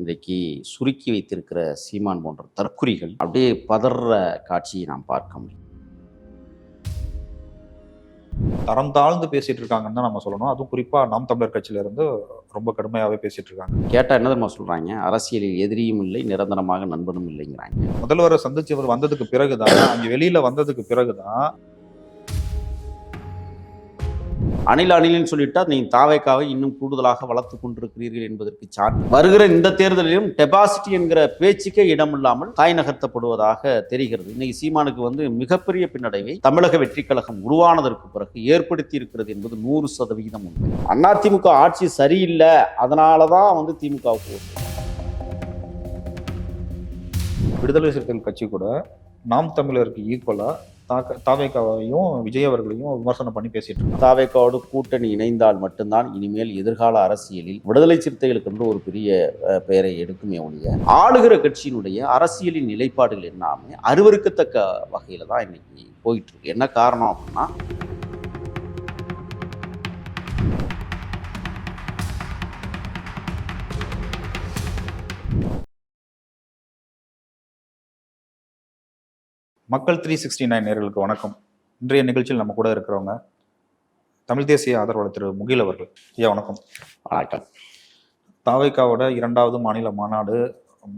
இன்றைக்கு சுருக்கி வைத்திருக்கிற சீமான் போன்ற தற்குறிகள் அப்படியே பதற காட்சியை நாம் பார்க்க முடியும். தரம் தாழ்ந்து பேசிட்டு இருக்காங்கன்னு தான் நம்ம சொல்லணும். அதுவும் குறிப்பா நாம் தமிழர் கட்சியில இருந்து ரொம்ப கடுமையாவே பேசிட்டு இருக்காங்க. கேட்டால் என்ன தெரியுமா சொல்கிறாங்க அரசியலில் எதிரியும் இல்லை நிரந்தரமாக நண்பனும் இல்லைங்கிறாங்க. முதல்வரை சந்திச்சு அவர் வந்ததுக்கு பிறகுதான் அங்க வெளியில வந்ததுக்கு பிறகுதான் அணில் அணிலின்னு சொல்லிட்டா நீங்கள் தாவேக்காவை இன்னும் கூடுதலாக வளர்த்து கொண்டிருக்கிறீர்கள் என்பதற்கு சான்று. வருகிற இந்த தேர்தலிலும் டெபாசிட்டி என்கிற பேச்சுக்கே இடமில்லாமல் தாய் நகர்த்தப்படுவதாக தெரிகிறது. இன்னைக்கு சீமானுக்கு வந்து மிகப்பெரிய பின்னடைவை தமிழக வெற்றிக் கழகம் உருவானதற்கு பிறகு ஏற்படுத்தி இருக்கிறது என்பது நூறு சதவிகிதம் உண்மை. அதிமுக ஆட்சி சரியில்லை. அதனால தான் வந்து திமுகவுக்கு விடுதலை சிறுத்தைகள் கட்சி கூட நாம் தமிழருக்கு ஈக்குவலாக தாக்க தாவேக்காவையும் விஜய் அவர்களையும் விமர்சனம் பண்ணி பேசிட்டு இருக்காங்க. தாவேக்காவோடு கூட்டணி இணைந்தால் மட்டும்தான் இனிமேல் எதிர்கால அரசியலில் விடுதலை சிறுத்தைகளுக்கு என்று ஒரு பெரிய பெயரை எடுக்குமே ஒழிய ஆளுகிற கட்சியினுடைய அரசியலின் நிலைப்பாடுகள் எல்லாமே அருவருக்கத்தக்க வகையில தான் இன்னைக்கு போயிட்டு இருக்கு. என்ன காரணம் அப்படின்னா மக்கள் த்ரீ சிக்ஸ்டி நைன் நேர்களுக்கு வணக்கம். இன்றைய நிகழ்ச்சியில் நம்ம கூட இருக்கிறவங்க தமிழ் தேசிய ஆதரவாளர் திரு முகில் அவர்கள். ஐயா வணக்கம். வணக்கம். தாவேக்காவோட இரண்டாவது மாநில மாநாடு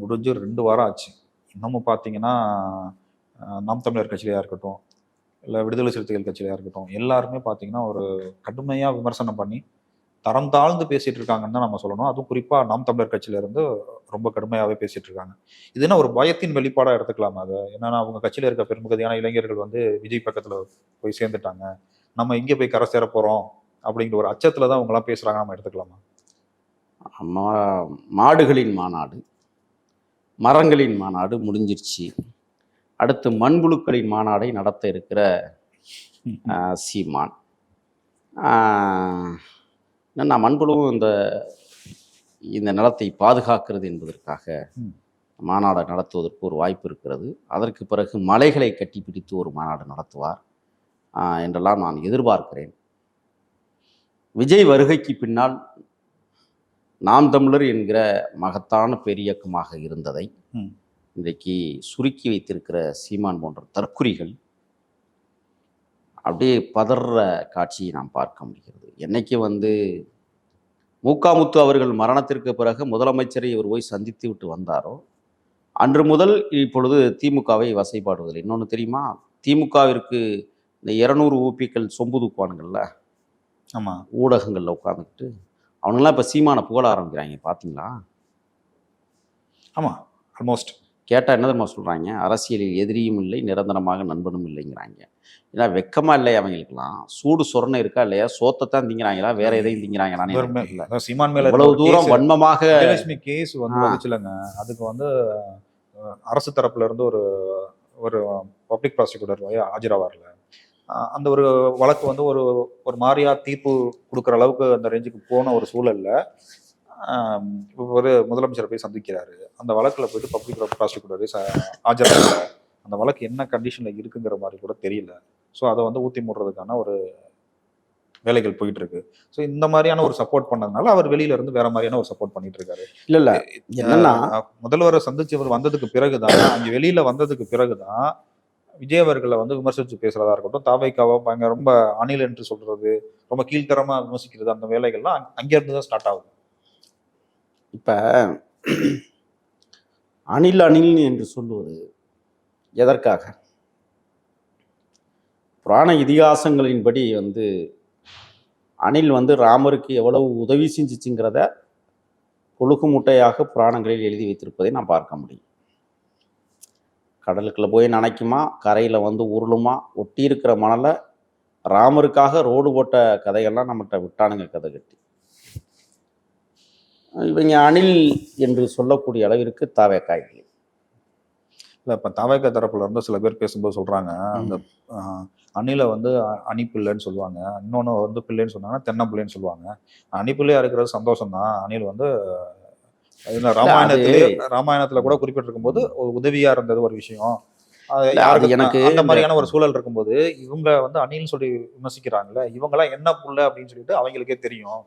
முடிஞ்சு ரெண்டு வாரம் ஆச்சு. இன்னமும் பார்த்தீங்கன்னா நாம் தமிழர் கட்சியிலையா இருக்கட்டும் இல்லை விடுதலை சிறுத்தைகள் கட்சியிலையா இருக்கட்டும் எல்லாருமே பார்த்தீங்கன்னா ஒரு கடுமையாக விமர்சனம் பண்ணி தரம் தாழ்ந்து பேசிட்டு இருக்காங்கன்னு தான் நம்ம சொல்லணும். அதுவும் குறிப்பாக நாம் தமிழர் கட்சியில இருந்து ரொம்ப கடுமையாகவே பேசிட்டு இருக்காங்க. இது என்ன ஒரு பயத்தின் வெளிப்பாடாக எடுத்துக்கலாமா அதை? என்னன்னா அவங்க கட்சியில் இருக்க பெரும்பகுதியான இளைஞர்கள் வந்து விஜய் பக்கத்தில் போய் சேர்ந்துட்டாங்க. நம்ம இங்கே போய் கரை சேர போகிறோம் அப்படிங்கிற ஒரு அச்சத்தில் தான் அவங்களாம் பேசுகிறாங்க நம்ம எடுத்துக்கலாமா? மா- மாடுகளின் மாநாடு மரங்களின் மாநாடு முடிஞ்சிருச்சு. அடுத்து மண்புழுக்களின் மாநாடை நடத்த இருக்கிற சீமான். என்னன்னா மண்புழுவும் இந்த இந்த நிலத்தை பாதுகாக்கிறது என்பதற்காக. மாநாடு நடத்துவதற்கு ஒரு வாய்ப்பு இருக்கிறது அதற்கு பிறகு மலைகளை கட்டி பிடித்து ஒரு மாநாடு நடத்துவார் என்றெல்லாம் நான் எதிர்பார்க்கிறேன் விஜய் வருகைக்கு பின்னால் நாம் தமிழர் என்கிற மகத்தான பெரியக்கமாக இருந்ததை. இன்றைக்கு சுருக்கி வைத்திருக்கிற சீமான் போன்ற தற்குறிகள் அப்படியே பதற காட்சியை நாம் பார்க்க முடிகிறது. என்னைக்கு வந்து மூக்காமுத்து அவர்கள் மரணத்திற்கு பிறகு முதலமைச்சரை இவர் போய் சந்தித்து விட்டு வந்தாரோ அன்று முதல் இப்பொழுது திமுகவை வசைபாடுவதில்லை. இன்னொன்று தெரியுமா? திமுகவிற்கு இந்த இருநூறு ஊப்பிக்கள் சொம்பு தூக்குவானுங்கள்ல ஆமாம் ஊடகங்களில் உட்காந்துக்கிட்டு அவனுங்களாம் இப்போ சீமானை புகழ ஆரம்பிக்கிறாங்க பார்த்தீங்களா ஆமாம் ஆல்மோஸ்ட் கேட்டால் என்ன தெரியுமா சொல்கிறாங்க அரசியலில் எதிரியும் இல்லை நிரந்தரமாக நண்பனும் இல்லைங்கிறாங்க. ஏன்னா வெக்கமா இல்லை அவங்களுக்குலாம் சூடு சொரணை இருக்கா இல்லையா? சோத்தை தான் திங்கிறாங்களா? வேற எதையும் திங்கிறாங்களான்னு சீமான் மேல இவ்வளவு தூரம் வன்மமாக கேஸ் வந்து. வந்துச்சுலங்க அதுக்கு வந்து அரசு தரப்புல இருந்து ஒரு ஒரு பப்ளிக் ப்ராசிக்யூட்டர் ஆஜராவார்ல. அந்த ஒரு வழக்கு வந்து ஒரு ஒரு மாதிரியா தீர்ப்பு கொடுக்குற அளவுக்கு அந்த ரேஞ்சுக்கு போன ஒரு சூழல்ல ஆஹ், ஒரு முதலமைச்சரை போய் சந்திக்கிறாரு. அந்த வழக்குல போயிட்டு பப்ளிக் ப்ராசிக்யூட்டர் ஆஜராகல அந்த வழக்கு என்ன கண்டிஷன்ல இருக்குங்கிற மாதிரி கூட தெரியல. ஸோ அதை வந்து ஊத்தி மூடுறதுக்கான ஒரு வேலைகள் போயிட்டு இருக்கு ஸோ இந்த மாதிரியான ஒரு சப்போர்ட் பண்ணதுனால அவர் வெளியில இருந்து வேற மாதிரியான ஒரு சப்போர்ட் பண்ணிட்டு இருக்காரு இல்லை. இல்லை என்னன்னா முதல்வரை சந்திச்சு அவர் வந்ததுக்கு பிறகுதான் அங்க வெளியில வந்ததுக்கு பிறகுதான் விஜய் அவர்களை வந்து விமர்சிச்சு பேசுறதா இருக்கட்டும் தாவைக்காவை பயங்கர ரொம்ப அணில் என்று சொல்றது ரொம்ப கீழ்த்தரமா விமர்சிக்கிறது அந்த வேலைகள்லாம் அங்க- அங்க இருந்து தான் ஸ்டார்ட் ஆகுது. இப்போ அணில் அணில் என்று சொல்லுவது எதற்காக? புராண இதிகாசங்களின்படி வந்து அணில் வந்து ராமருக்கு எவ்வளவு உதவி செஞ்சிச்சுங்கிறத புழுகு முட்டையாக புராணங்களில் எழுதி வைத்திருப்பதை நான் பார்க்க முடியும். கடலுக்குள்ளே போய் நனைக்குமா? கரையில் வந்து உருளுமா? ஒட்டி இருக்கிற மணலை ராமருக்காக ரோடு போட்ட கதைகள்லாம் நம்மகிட்ட விட்டானுங்க கதை கட்டி. இவங்க அணில் என்று சொல்லக்கூடிய அளவிற்கு தாவே இல்லை. இல்ல இப்ப தாவைக்கா தரப்புல இருந்து சில பேர் பேசும்போது சொல்றாங்க அந்த அணிலை வந்து அ- அணிப்பிள்ளைன்னு சொல்லுவாங்க. இன்னொன்னு வந்து பிள்ளைன்னு சொன்னாங்கன்னா தென்னம்பிள்ளைன்னு சொல்லுவாங்க. அணிப்பிள்ளையா இருக்கிறது சந்தோஷம் தான் அணில் வந்து என்ன ராமாயணத்திலே ராமாயணத்துல கூட குறிப்பிட்டிருக்கும் போது உதவியா இருந்தது ஒரு விஷயம். யாருக்கு- எனக்கு அந்த மாதிரியான ஒரு சூழல் இருக்கும்போது இவங்க வந்து அணில்னு சொல்லி விமர்சிக்கிறாங்கல்ல இவங்க எல்லாம் என்ன புள்ள அப்படின்னு சொல்லிட்டு அவங்களுக்கே தெரியும்.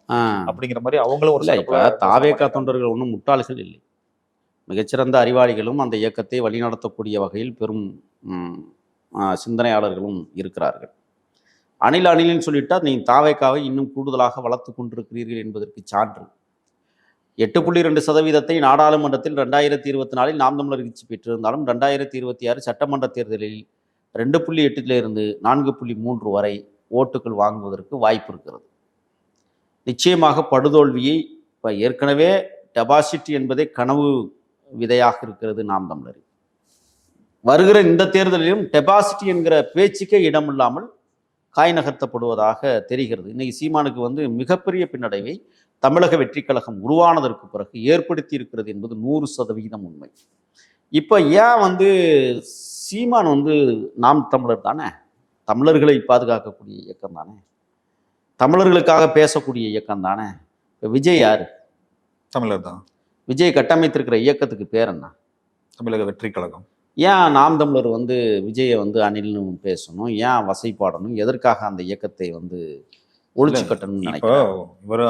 அப்படிங்கிற மாதிரி அவங்களும் ஒரு தாவேக்கா. தொண்டர்கள் ஒன்றும் முட்டாள்கள் இல்லை. மிகச்சிறந்த அறிவாளிகளும் அந்த இயக்கத்தை வழிநடத்தக்கூடிய வகையில் பெரும் சிந்தனையாளர்களும் இருக்கிறார்கள். அணில் அணிலின்னு சொல்லிட்டால் நீ தாவேக்காவை இன்னும் கூடுதலாக வளர்த்து கொண்டிருக்கிறீர்கள் என்பதற்கு சான்று. எட்டு புள்ளி ரெண்டு சதவீதத்தை நாடாளுமன்றத்தில் ரெண்டாயிரத்தி இருபத்தி நாலில் நாம் தமிழர் கட்சி பெற்றிருந்தாலும் ரெண்டாயிரத்தி இருபத்தி ஆறு சட்டமன்ற தேர்தலில் ரெண்டு புள்ளி எட்டிலிருந்து நான்கு புள்ளி மூன்று வரை ஓட்டுகள் வாங்குவதற்கு வாய்ப்பு இருக்கிறது. நிச்சயமாக படுதோல்வியை இப்போ ஏற்கனவே டெபாசிட் என்பதே கனவு விதையாக இருக்கிறது நாம் தமிழர் வருகிற இந்த தேர்தலிலும் டெபாசிட்டி என்கிற பேச்சுக்கே இடமில்லாமல் காய் நகர்த்தப்படுவதாக தெரிகிறது. இன்னைக்கு சீமானுக்கு வந்து மிகப்பெரிய பின்னடைவை தமிழக வெற்றி கழகம் உருவானதற்கு பிறகு ஏற்படுத்தி இருக்கிறது என்பது நூறு சதவிகிதம் உண்மை. இப்போ ஏன் வந்து சீமான் வந்து நாம் தமிழர் தானே? தமிழர்களை பாதுகாக்கக்கூடிய இயக்கம் தானே? தமிழர்களுக்காக பேசக்கூடிய இயக்கம் தானே? விஜய் யார்? தமிழர் தான். விஜய் கட்டமைத்திருக்கிற இயக்கத்துக்கு பேர் என்ன? தமிழக வெற்றி கழகம். ஏன் நாம் தமிழர் வந்து விஜயை வந்து அணில்னு பேசணும்? ஏன் வசைப்பாடணும்? எதற்காக அந்த இயக்கத்தை வந்து ஒழிச்சு கட்டணும்னு நினைக்கிறேன் இவர்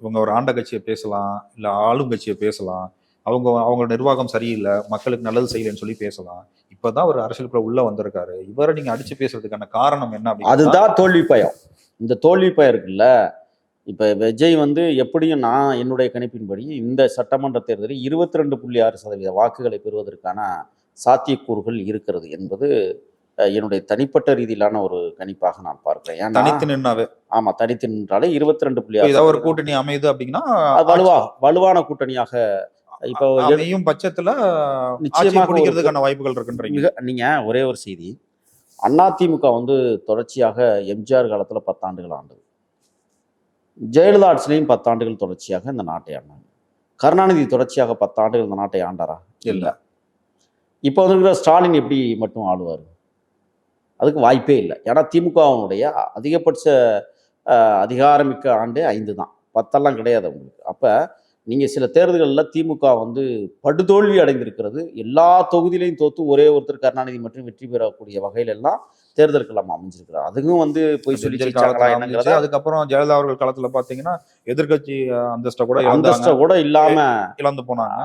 இவங்க ஒரு ஆண்ட கட்சியை பேசலாம் இல்ல ஆளும் கட்சியை பேசலாம். அவங்க அவங்க நிர்வாகம் சரியில்லை மக்களுக்கு நல்லது செய்யலைன்னு சொல்லி பேசலாம். இப்பதான் ஒரு அரசியலுக்குள்ள உள்ள வந்திருக்காரு. இவரை நீங்க அடிச்சு பேசுறதுக்கான காரணம் என்ன அதுதான் தோல்வி பயம் இந்த தோல்வி பயம் இருக்குல்ல இப்போ விஜய் வந்து எப்படியும் நான் என்னுடைய கணிப்பின்படி இந்த சட்டமன்ற தேர்தலில் இருபத்தி ரெண்டு புள்ளி ஆறு சதவீத வாக்குகளை பெறுவதற்கான சாத்தியக்கூறுகள் இருக்கிறது என்பது என்னுடைய தனிப்பட்ட ரீதியிலான ஒரு கணிப்பாக நான் பார்க்கிறேன். தனித்து நின்னாவே. ஆமா தனித்து நின்றாலே இருபத்தி ரெண்டு புள்ளி ஏதாவது ஒரு. கூட்டணி அமையுது அப்படின்னா வலுவா வலுவான கூட்டணியாக இப்போ அமையும் பட்சத்துல நிச்சயமாக ஒரு பிடிக்கிறதுக்கான வாய்ப்புகள் இருக்குன்றீங்க. நீங்க ஒரே ஒரு செய்தி. அதிமுக வந்து தொடர்ச்சியாக எம்ஜிஆர் காலத்துல பத்தாண்டுகள் ஆண்டது. ஜெயலலிதா ஆட்சிலையும் பத்தாண்டுகள் தொடர்ச்சியாக இந்த நாட்டை ஆண்டாங்க கருணாநிதி தொடர்ச்சியாக பத்தாண்டுகள் இந்த நாட்டை ஆண்டாரா? இல்ல. இப்போ வந்துருக்கிற ஸ்டாலின் எப்படி மட்டும் ஆளுவார் அதுக்கு வாய்ப்பே இல்லை. ஏன்னா திமுகவினுடைய அதிகபட்ச அதிகாரமிக்க ஆண்டு ஐந்து தான். பத்தெல்லாம் கிடையாது உங்களுக்கு அப்போ நீங்கள் சில தேர்தல்களில் திமுக வந்து படுதோல்வி அடைந்திருக்கிறது. எல்லா தொகுதியிலையும் தோத்து ஒரே ஒருத்தர் கருணாநிதி மட்டும் வெற்றி பெறக்கூடிய வகையில எல்லாம் தேர்தல் களம் அமைஞ்சிருக்கிறார். அதுவும் வந்து போய் சொல்லி எம்ஜிஆர் ஜெயிச்சாங்களா காலத்துல என்னங்கிறத அமைஞ்சிச்சு. அதுக்கப்புறம் ஜெயலலிதா அவர்கள் காலத்துல பாத்தீங்கன்னா எதிர்க்கட்சி அந்தஸ்தை கூட அந்தஸ்ட கூட இல்லாம இழந்து போனாங்க.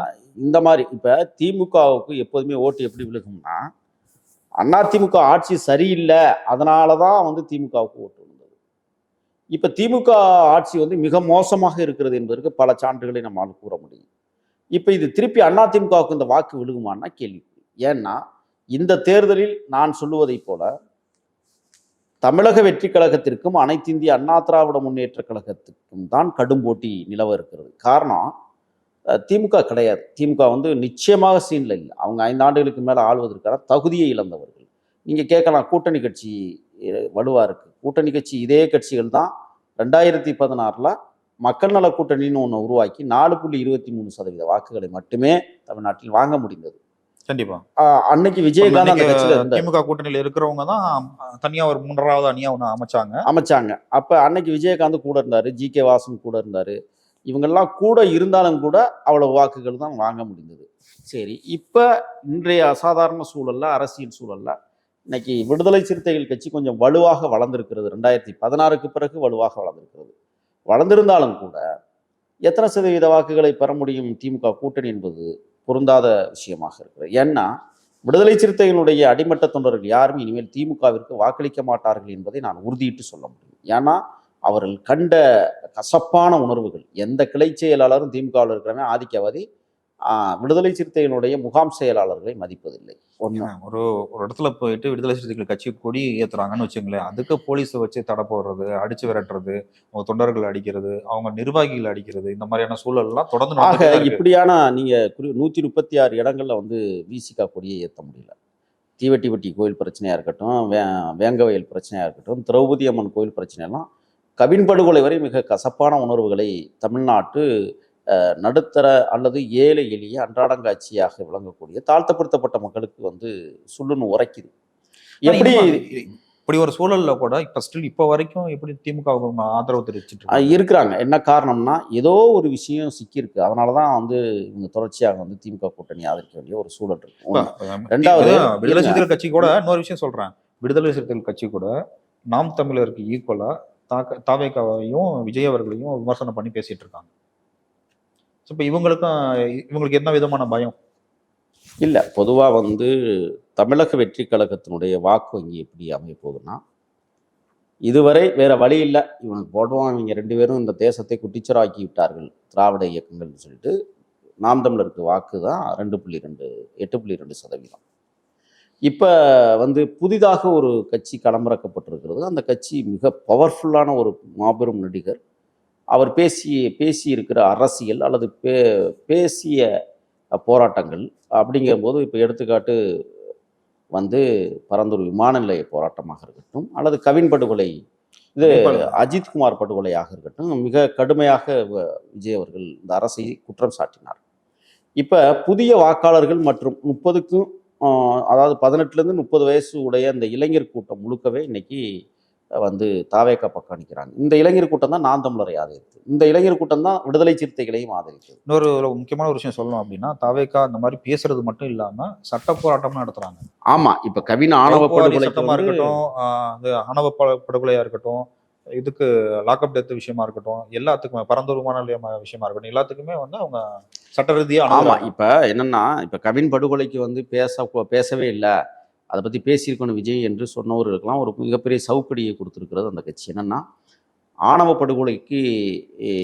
இந்த மாதிரி இப்ப திமுகவுக்கு எப்போதுமே ஓட்டு எப்படி விழுகும்னா அதிமுக ஆட்சி சரியில்லை அதனால தான் வந்து திமுகவுக்கு ஓட்டு விழுந்தது. இப்ப திமுக ஆட்சி வந்து மிக மோசமாக இருக்கிறது என்பதற்கு பல சான்றுகளை நம்மால் கூற முடியும். இப்ப இது திருப்பி அதிமுகவுக்கு இந்த வாக்கு விழுகுமான்னா கேள்வி ஏன்னா இந்த தேர்தலில் நான் சொல்லுவதைப் போல தமிழக வெற்றி கழகத்திற்கும் அனைத்து இந்திய அண்ணா திராவிட முன்னேற்ற கழகத்திற்கும் தான் கடும் போட்டி நிலவ இருக்கிறது. காரணம் திமுக கிடையாது. திமுக வந்து நிச்சயமாக சீனில் இல்லை. அவங்க ஐந்து ஆண்டுகளுக்கு மேலே ஆள்வதற்கான தகுதியை இழந்தவர்கள். நீங்கள் கேட்கலாம் கூட்டணி கட்சி வலுவாக இருக்குது கூட்டணி கட்சி இதே கட்சிகள் தான் ரெண்டாயிரத்தி பதினாறில் மக்கள் நல கூட்டணின்னு ஒன்று உருவாக்கி நாலு புள்ளி இருபத்தி மூணு சதவீத வாக்குகளை மட்டுமே தமிழ்நாட்டில் வாங்க முடிந்தது. கண்டிப்பா. அன்னைக்கு விஜயகாந்த் திமுக கூட்டணியில இருக்கிறவங்க தான் தனியா ஒரு மூன்றாவது அணியா ஒண்ணு அமைச்சாங்க. அமைச்சாங்க. அப்ப அன்னைக்கு விஜயகாந்த் கூட இருந்தாரு ஜி கே வாசன் கூட இருந்தாரு. இவங்கெல்லாம் கூட இருந்தாலும் கூட அவ்வளவு வாக்குகள் தான் வாங்க முடிந்தது. சரி இப்ப இன்றைய அசாதாரண சூழல்ல அரசியல் சூழல்ல இன்னைக்கு விடுதலை சிறுத்தைகள் கட்சி கொஞ்சம் வலுவாக வளர்ந்திருக்கிறது. ரெண்டாயிரத்தி பதினாறுக்கு பிறகு வலுவாக வளர்ந்திருக்கிறது. வளர்ந்திருந்தாலும் கூட எத்தனை சதவீத வாக்குகளை பெற முடியும் திமுக கூட்டணி என்பது? பொருந்தாத விஷயமாக இருக்கிறது. ஏன்னா விடுதலை சிறுத்தைகளுடைய அடிமட்ட தொண்டர்கள் யாரும் இனிமேல் திமுகவிற்கு வாக்களிக்க மாட்டார்கள் என்பதை நான் உறுதியிட்டு சொல்ல முடியும். ஏன்னா அவர்கள் கண்ட கசப்பான உணர்வுகள் எந்த கிளை செயலாளரும் திமுகவில் இருக்கிறவன் ஆதிக்கவாதி விடுதலை சிறுத்தைகளுடைய முகாம் செயலாளர்களை மதிப்பதில்லை. ஒன்று. ஒரு ஒரு இடத்துல போயிட்டு விடுதலை சிறுத்தைகள் கட்சி கொடி ஏத்துறாங்கன்னு வச்சுங்களேன் அதுக்கு போலீஸை வச்சு தடை போடுறது அடிச்சு விரட்டுறது அவங்க தொண்டர்கள் அடிக்கிறது அவங்க நிர்வாகிகள் அடிக்கிறது இந்த மாதிரியான சூழல் எல்லாம் தொடர்ந்து ஆக. இப்படியான நீங்க குறி நூத்தி முப்பத்தி ஆறு இடங்கள்ல வந்து விசிகா கொடியை ஏற்ற முடியல. தீவெட்டிப்பட்டி கோயில் பிரச்சனையா இருக்கட்டும் வே வேங்கவயல் பிரச்சனையா இருக்கட்டும் திரௌபதி அம்மன் கோயில் பிரச்சனையெல்லாம் கவின் படுகொலை வரை மிக கசப்பான உணர்வுகளை தமிழ்நாட்டு நடுத்தர அல்லது ஏழை எளிய அன்றாடங்காட்சியாக விளங்கக்கூடிய தாழ்த்தப்படுத்தப்பட்ட மக்களுக்கு வந்து சொல்லுன்னு உரைக்குது. எப்படி இப்படி ஒரு சூழல்ல கூட இப்ப ஸ்டில் இப்ப வரைக்கும் எப்படி திமுக ஆதரவு தெரிவிச்சிட்டு? இருக்கிறாங்க. என்ன காரணம்னா ஏதோ ஒரு விஷயம் சிக்கியிருக்கு. அதனால தான் வந்து இவங்க தொடர்ச்சியாக வந்து திமுக கூட்டணி ஆதரிக்க வேண்டிய ஒரு சூழல் இருக்கு. ரெண்டாவது, விடுதலை. சிறுத்தைகள் கட்சி கூட இன்னொரு விஷயம் சொல்றேன். விடுதலை சிறுத்தைகள் கட்சி கூட நாம் தமிழருக்கு ஈக்குவலா தாக்க தாவேக்காவையும் விஜய் அவர்களையும் விமர்சனம் பண்ணி பேசிட்டு இருக்காங்க. இப்போ இவங்களுக்கும் இவங்களுக்கு என்ன விதமான பயம்? இல்லை பொதுவாக வந்து தமிழக வெற்றி கழகத்தினுடைய வாக்கு வங்கி எப்படி அமைப்போகுதுன்னா இதுவரை வேற வழி இல்லை. இவங்க போடுவான் இவங்க ரெண்டு பேரும் இந்த தேசத்தை குட்டிச்சராக்கி விட்டார்கள் திராவிட இயக்கங்கள்னு சொல்லிட்டு நாம் தமிழருக்கு வாக்கு தான் ரெண்டு புள்ளி ரெண்டு எட்டு புள்ளி ரெண்டு சதவீதம். இப்போ வந்து புதிதாக ஒரு கட்சி களமிறக்கப்பட்டிருக்கிறது. அந்த கட்சி மிக பவர்ஃபுல்லான ஒரு மாபெரும் நடிகர் அவர் பேசி இருக்கிற அரசியல் அல்லது பே பேசிய போராட்டங்கள் அப்படிங்கும்போது இப்போ எடுத்துக்காட்டு வந்து பரந்தூர் விமான நிலைய போராட்டமாக இருக்கட்டும் அல்லது கவின் படுகொலை இது அஜித்குமார் படுகொலையாக இருக்கட்டும் மிக கடுமையாக விஜய் அவர்கள் இந்த அரசை குற்றம் சாட்டினார். இப்போ புதிய வாக்காளர்கள் மற்றும் முப்பதுக்கும் அதாவது பதினெட்டுலேருந்து முப்பது வயசு உடைய இந்த இளைஞர் கூட்டம் முழுக்கவே இன்னைக்கு வந்து தாவேக்கா பக்கம் நிற்கிறாங்க இந்த இளைஞர் கூட்டம் தான் நான் தமிழரை ஆதரித்து இந்த இளைஞர் கூட்டம் தான் விடுதலை சிறுத்தைகளையும் ஆதரித்தது. இன்னொரு முக்கியமான ஒரு விஷயம் சொல்லணும் அப்படின்னா தாவேக்கா அந்த மாதிரி பேசுறது மட்டும் இல்லாம சட்ட போராட்டமும் நடத்துறாங்க. ஆமா இப்ப கவின் ஆணவ வந்து இருக்கட்டும் ஆணவ படுகொலையா இருக்கட்டும் இதுக்கு லாக்அப் டெத் விஷயமா இருக்கட்டும் எல்லாத்துக்குமே பரந்தூர் விமான நிலையம் விஷயமா இருக்கட்டும் எல்லாத்துக்குமே வந்து அவங்க சட்ட ரீதியா ஆமா அணுகுறாங்க. இப்ப என்னன்னா இப்ப கவின் படுகொலைக்கு வந்து பேச பேசவே இல்லை. அதை பத்தி பேசியிருக்கணும் விஜய் என்று சொன்னவர்களுக்கெல்லாம் ஒரு மிகப்பெரிய சவுக்கடியை கொடுத்திருக்கிறது அந்த கட்சி. என்னன்னா ஆணவ படுகொலைக்கு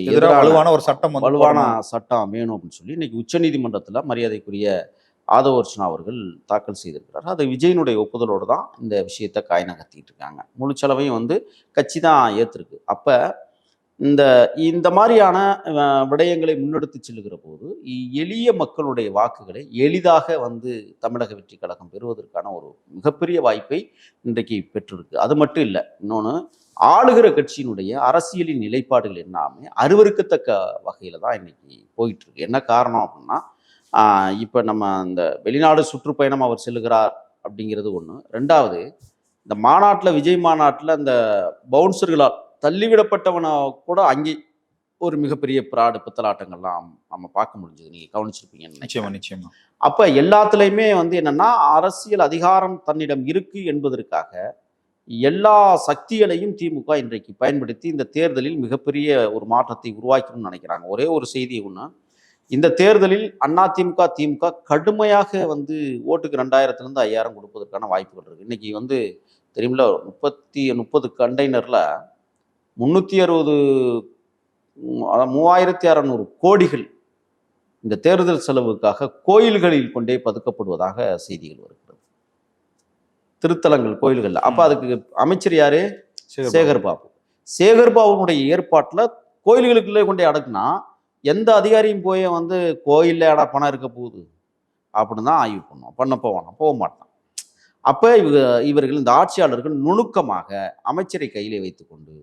எதிராக வலுவான ஒரு சட்டம் வலுவான. சட்டம் வேணும் அப்படின்னு சொல்லி இன்னைக்கு உச்சநீதிமன்றத்தில் மரியாதைக்குரிய ஆதவ அர்ச்சனா அவர்கள் தாக்கல் செய்திருக்கிறார். அது விஜயனுடைய ஒப்புதலோடு தான் இந்த விஷயத்தை காய் நகர்த்திட்டு இருக்காங்க. முழு செலவையும் வந்து கட்சி தான் ஏற்றிருக்கு அப்போ இந்த இந்த மாதிரியான விடயங்களை முன்னெடுத்து செல்கிற போது எளிய மக்களுடைய வாக்குகளை எளிதாக வந்து தமிழக வெற்றி கழகம் பெறுவதற்கான ஒரு மிகப்பெரிய வாய்ப்பை இன்றைக்கு பெற்றிருக்கு. அது மட்டும் இல்லை இன்னொன்று ஆளுகிற கட்சியினுடைய அரசியலின் நிலைப்பாடுகள் எல்லாமே அருவருக்கத்தக்க வகையில் தான் இன்னைக்கு போயிட்டு இருக்கு என்ன காரணம் அப்படின்னா இப்போ நம்ம இந்த வெளிநாடு சுற்றுப்பயணம் அவர் செல்லுகிறார் அப்படிங்கிறது ஒன்று ரெண்டாவது இந்த மாநாட்டில் விஜய் மாநாட்டில் அந்த பவுன்சர்களால் தள்ளிவிடப்பட்டவனை கூட அங்கே ஒரு மிகப்பெரிய பிராடு பித்தலாட்டங்கள்லாம் நம்ம பார்க்க முடிஞ்சது. நீங்கள் கவனிச்சிருப்பீங்கன்னு நிச்சயமா நிச்சயமா. அப்ப எல்லாத்துலயுமே வந்து என்னன்னா அரசியல் அதிகாரம் தன்னிடம் இருக்கு என்பதற்காக எல்லா சக்திகளையும் திமுக இன்றைக்கு பயன்படுத்தி இந்த தேர்தலில் மிகப்பெரிய ஒரு மாற்றத்தை உருவாக்கணும்னு நினைக்கிறாங்க. ஒரே ஒரு செய்தி ஒன்று இந்த தேர்தலில் அண்ணா திமுக திமுக கடுமையாக வந்து ஓட்டுக்கு ரெண்டாயிரத்துல இருந்து ஐயாயிரம் கொடுப்பதற்கான வாய்ப்புகள் இருக்கு. இன்னைக்கு வந்து தெரியுமில்ல முப்பத்தி முப்பது கண்டெய்னர்ல முன்னூத்தி அறுபது மூவாயிரத்தி அறநூறு கோடிகள் இந்த தேர்தல் செலவுக்காக கோயில்களில் கொண்டே பதுக்கப்படுவதாக செய்திகள் வருகிறது. திருத்தலங்கள் கோயில்கள் அப்ப அதுக்கு அமைச்சர் யாரு? சேகர் சேகர் பாபு. சேகர் பாபுனுடைய ஏற்பாட்டுல கோயில்களுக்குள்ளே கொண்டே அடக்குனா எந்த அதிகாரியும் போய் வந்து கோயில்ல அடா பணம் இருக்க போகுது. அப்படின்னு தான் ஆய்வு பண்ணுவோம் பண்ண போவானா? போக மாட்டான். அப்ப இவ இவர்கள் இந்த ஆட்சியாளர்கள் நுணுக்கமாக அமைச்சரை கையிலே வைத்துக்கொண்டு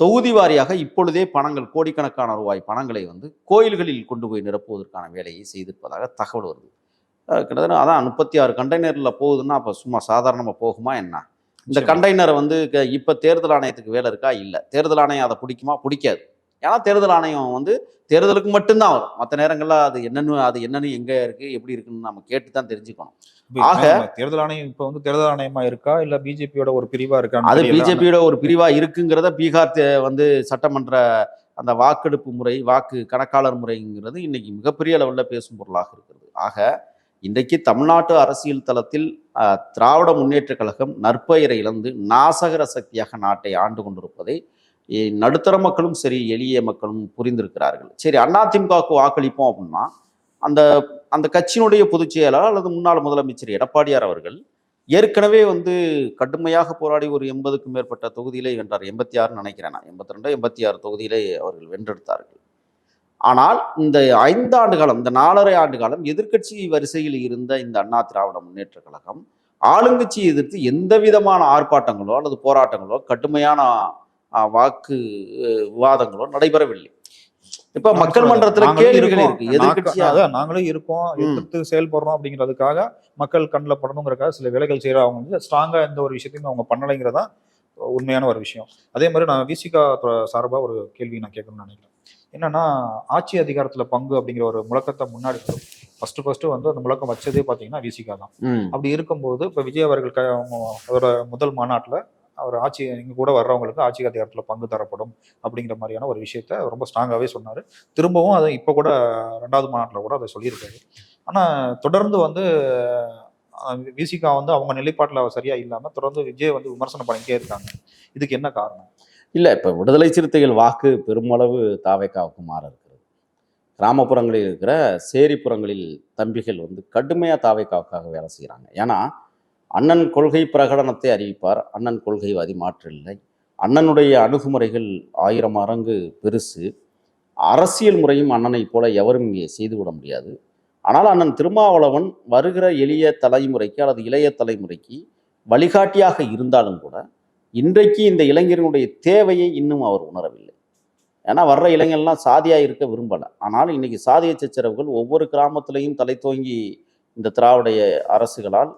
தொகுதி வாரியாக இப்பொழுதே பணங்கள் கோடிக்கணக்கான ரூபாய் பணங்களை வந்து கோயில்களில் கொண்டு போய் நிரப்புவதற்கான வேலையை செய்திருப்பதாக தகவல் வருது. கிட்டத்தட்ட அதான் முப்பத்தி ஆறு கண்டெய்னரில் போகுதுன்னா அப்போ சும்மா சாதாரணமாக போகுமா என்ன? இந்த. கண்டெய்னரை வந்து இப்ப தேர்தல் ஆணையத்துக்கு வேலை இருக்கா? இல்ல. தேர்தல் ஆணையம் அதை பிடிக்குமா? பிடிக்காது. ஏன்னா தேர்தல் ஆணையம் வந்து தேர்தலுக்கு மட்டும்தான் வரும். மற்ற நேரங்கள்ல அது என்னன்னு அது என்னன்னு எங்க இருக்கு எப்படி இருக்குன்னு நம்ம கேட்டு தான் தெரிஞ்சுக்கணும் ஆக- தேர்தல் ஆணையம் இப்ப வந்து தேர்தல் ஆணையமா இருக்கா? இல்ல பிஜேபியோட ஒரு பிரிவா இருக்கா அது பிஜேபியோட ஒரு பிரிவா இருக்குங்கிறத பீகார் வந்து சட்டமன்ற அந்த வாக்கெடுப்பு முறை வாக்கு கணக்காளர் முறைங்கிறது இன்னைக்கு மிகப்பெரிய அளவில் பேசும் பொருளாக இருக்கிறது. ஆக இன்றைக்கு தமிழ்நாட்டு அரசியல் தளத்தில் திராவிட முன்னேற்ற கழகம் நற்பெயரை இழந்து நாசகர சக்தியாக நாட்டை ஆண்டு கொண்டிருப்பதை நடுத்தர மக்களும் சரி எளிய மக்களும் புரிந்திருக்கிறார்கள். சரி அதிமுகவுக்கு வாக்களிப்போம் அப்படின்னா அந்த அந்த கட்சியினுடைய பொதுச் செயலாளர் அல்லது முன்னாள் முதலமைச்சர் எடப்பாடியார் அவர்கள் ஏற்கனவே வந்து கடுமையாக போராடி ஒரு எண்பதுக்கும் மேற்பட்ட தொகுதியிலே வென்றார். எண்பத்தி ஆறுன்னு நினைக்கிறேன் நான். எண்பத்தி ரெண்டு எண்பத்தி ஆறு தொகுதியிலே அவர்கள் வென்றெடுத்தார்கள். ஆனால் இந்த ஐந்து ஆண்டு காலம் இந்த நாலரை ஆண்டு காலம் எதிர்க்கட்சி வரிசையில் இருந்த இந்த அண்ணா திராவிட முன்னேற்ற கழகம் ஆளுங்கட்சியை எதிர்த்து எந்த விதமான ஆர்ப்பாட்டங்களோ அல்லது போராட்டங்களோ கடுமையான வாக்கு அஹ், விவாதங்களோ நடைபெறவில்லை. இப்ப மக்கள் மன்றத்துல கேள்விகள் இருக்கு. எதிர்கட்சியா அதான் நாங்களும் இருக்கோம். எதிர்த்து செயல்படுறோம் அப்படிங்கிறதுக்காக மக்கள் கண்ணில் படணுங்கிறதுக்காக சில வேலைகள் செய்யறவங்க வந்து ஸ்ட்ராங்கா எந்த ஒரு விஷயத்தையும் அவங்க பண்ணலைங்கிறதா உண்மையான ஒரு விஷயம். அதே மாதிரி நான் விசிகா சார்பா ஒரு கேள்வி நான் கேட்கணும்னு நினைக்கிறேன். என்னன்னா ஆட்சி அதிகாரத்துல பங்கு அப்படிங்கிற ஒரு முழக்கத்தை முன்னாடி ஃபர்ஸ்ட் ஃபர்ஸ்ட் வந்து அந்த முழக்கம் வச்சதே பாத்தீங்கன்னா விசிகா தான். அப்படி இருக்கும்போது இப்ப விஜய் அவர்கள் அவங்க- அவரோட முதல் மாநாட்டுல அவர் ஆட்சி இங்கே கூட வர்றவங்களுக்கு ஆட்சி அதிகாரத்தில் பங்கு தரப்படும் அப்படிங்கிற மாதிரியான ஒரு விஷயத்த ரொம்ப ஸ்ட்ராங்காகவே சொன்னார். திரும்பவும் அதை இப்போ கூட ரெண்டாவது மாநாட்டில் கூட அதை சொல்லியிருக்காரு. ஆனால் தொடர்ந்து வந்து விசிகா வந்து அவங்க நிலைப்பாட்டில் சரியா இல்லாமல் தொடர்ந்து விஜய் வந்து விமர்சனம் பண்ணிக்கிட்டே இருக்காங்க. இதுக்கு என்ன காரணம்? இல்லை இப்போ விடுதலை சிறுத்தைகள் வாக்கு பெருமளவு தாவைக்காவுக்கு மாற இருக்கிறது. கிராமப்புறங்களில் இருக்கிற சேரிப்புறங்களில் தம்பிகள் வந்து கடுமையாக தாவைக்காவுக்காக வேலை செய்கிறாங்க ஏன்னா அண்ணன் கொள்கை பிரகடனத்தை அறிவிப்பார். அண்ணன் கொள்கைவாதி மாற்றில்லை. அண்ணனுடைய அணுகுமுறைகள் ஆயிரம் மடங்கு பெருசு. அரசியல் முறையும் அண்ணனைப் போல எவரும் இங்கே செய்துவிட முடியாது. ஆனால் அண்ணன் திருமாவளவன் வருகிற எளிய தலைமுறைக்கு அல்லது இளைய தலைமுறைக்கு வழிகாட்டியாக இருந்தாலும் கூட இன்றைக்கு இந்த இளைஞர்களுடைய தேவையை இன்னும் அவர் உணரவில்லை. ஏன்னா வர்ற இளைஞர்லாம் சாதியாக இருக்க விரும்பலை. ஆனால் இன்னைக்கு சாதிய சச்சரவுகள் ஒவ்வொரு கிராமத்திலையும் தலை தோங்கி இந்த திராவிடைய அரசுகளால்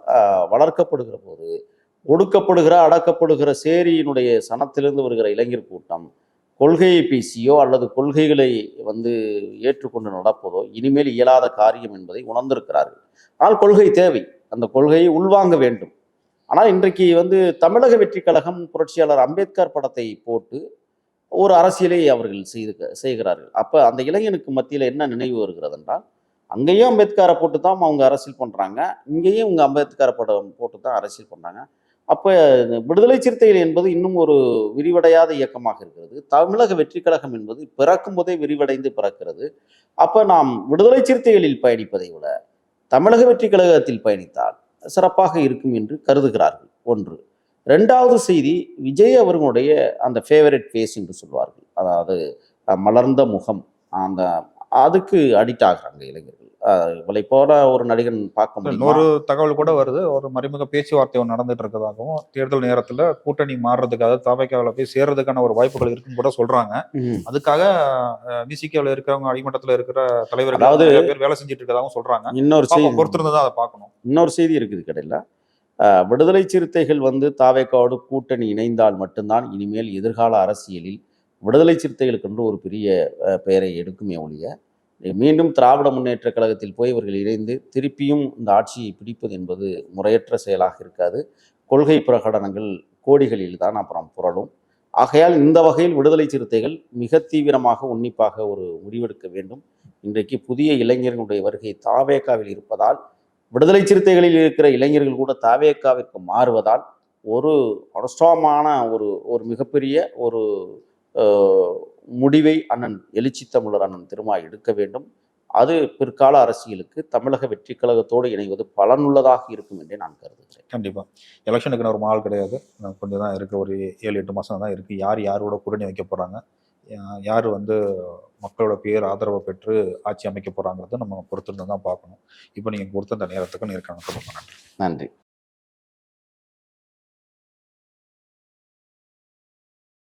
வளர்க்கப்படுகிற போது ஒடுக்கப்படுகிற அடக்கப்படுகிற சேரியினுடைய சனத்திலிருந்து வருகிற இளைஞர் கூட்டம் கொள்கையை பேசியோ அல்லது கொள்கைகளை வந்து ஏற்றுக்கொண்டு நடப்பதோ இனிமேல் இயலாத காரியம் என்பதை உணர்ந்திருக்கிறார்கள். ஆனால் கொள்கை தேவை. அந்த கொள்கையை உள்வாங்க வேண்டும். ஆனால் இன்றைக்கு வந்து தமிழக வெற்றி கழகம் புரட்சியாளர் அம்பேத்கர் படத்தை போட்டு ஒரு அரசியலை அவர்கள் செய்து செய்கிறார்கள். அப்போ அந்த இளைஞனுக்கு மத்தியில் என்ன நினைவு வருகிறது என்றால் அங்கேயும் அம்பேத்கரை போட்டு தான் அவங்க அரசியல் பண்ணுறாங்க இங்கேயும் இவங்க அம்பேத்கரை படம் போட்டு தான் அரசியல் பண்ணுறாங்க அப்போ விடுதலை சிறுத்தைகள் என்பது இன்னும் ஒரு விரிவடையாத இயக்கமாக இருக்கிறது. தமிழக வெற்றி கழகம் என்பது பிறக்கும் போதே விரிவடைந்து பிறக்கிறது. அப்போ நாம் விடுதலை சிறுத்தைகளில் பயணிப்பதை விட தமிழக வெற்றி கழகத்தில் பயணித்தால் சிறப்பாக இருக்கும் என்று கருதுகிறார்கள். ஒன்று. ரெண்டாவது செய்தி விஜய் அவர்களுடைய அந்த ஃபேவரட் ஃபேஸ் என்று சொல்வார்கள். அதாவது மலர்ந்த முகம் அந்த அதுக்கு அடிக்ட் ஆகிறாங்க இளைஞர்கள். இவளை போல ஒரு நடிகன் பார்க்க முடியுமா? இன்னொரு தகவல் கூட வருது. ஒரு மறைமுக பேச்சுவார்த்தை ஒன்று நடந்துட்டு இருக்கதாகவும் தேர்தல் நேரத்துல கூட்டணி மாறுறதுக்காக தாவைக்காவில் போய் சேர்றதுக்கான ஒரு வாய்ப்புகள் இருக்குன்னு கூட சொல்றாங்க. அதுக்காக விசிகாவில் இருக்கிறவங்க அடிமட்டத்தில் இருக்கிற தலைவர்கள் அதாவது- பேர் வேலை செஞ்சுட்டு இருக்கதாகவும் சொல்றாங்க. இன்னொரு செய்தி பொறுத்திருந்து தான் அதை பார்க்கணும். இன்னொரு செய்தி இருக்குது கடையில். விடுதலை சிறுத்தைகள் வந்து தாவேக்காவோடு கூட்டணி இணைந்தால் மட்டும்தான் இனிமேல் எதிர்கால அரசியலில் விடுதலை சிறுத்தைகளுக்கென்று ஒரு பெரிய பெயரை எடுக்குமே ஒழிய மீண்டும் திராவிட முன்னேற்ற கழகத்தில் போய் இவர்கள் இணைந்து திருப்பியும் இந்த ஆட்சியை பிடிப்பது என்பது முறையற்ற செயலாக இருக்காது. கொள்கை பிரகடனங்கள் கோடிகளில் தான் அப்புறம் புரளும். ஆகையால் இந்த வகையில் விடுதலை சிறுத்தைகள் மிக தீவிரமாக உன்னிப்பாக ஒரு முடிவெடுக்க வேண்டும். இன்றைக்கு புதிய இளைஞர்களுடைய வருகை தாவேக்காவில் இருப்பதால் விடுதலை சிறுத்தைகளில் இருக்கிற இளைஞர்கள் கூட தாவேக்காவிற்கு மாறுவதால் ஒரு அனுஷ்டமான ஒரு ஒரு மிகப்பெரிய ஒரு முடிவை அண்ணன் எழுச்சி தமிழர் அண்ணன் திருமா எடுக்க வேண்டும். அது பிற்கால அரசியலுக்கு தமிழக வெற்றி கழகத்தோடு இணைவது பலனுள்ளதாக இருக்கும் என்றே நான் கருதுகிறேன். கண்டிப்பா. எலெக்ஷனுக்கு ஒரு நாள் கிடையாது. கொஞ்சம் தான் இருக்கு. ஒரு ஏழு எட்டு மாசம் தான் இருக்கு. யார் யாரோட கூட்டணி வைக்க போறாங்க? யா- யார் வந்து மக்களோட பேர் ஆதரவை பெற்று ஆட்சி அமைக்க போறாங்கிறத நம்ம பொறுத்திருந்து தான் பார்க்கணும். இப்போ நீங்க கொடுத்த அந்த நேரத்துக்கு நன்றி. நன்றி.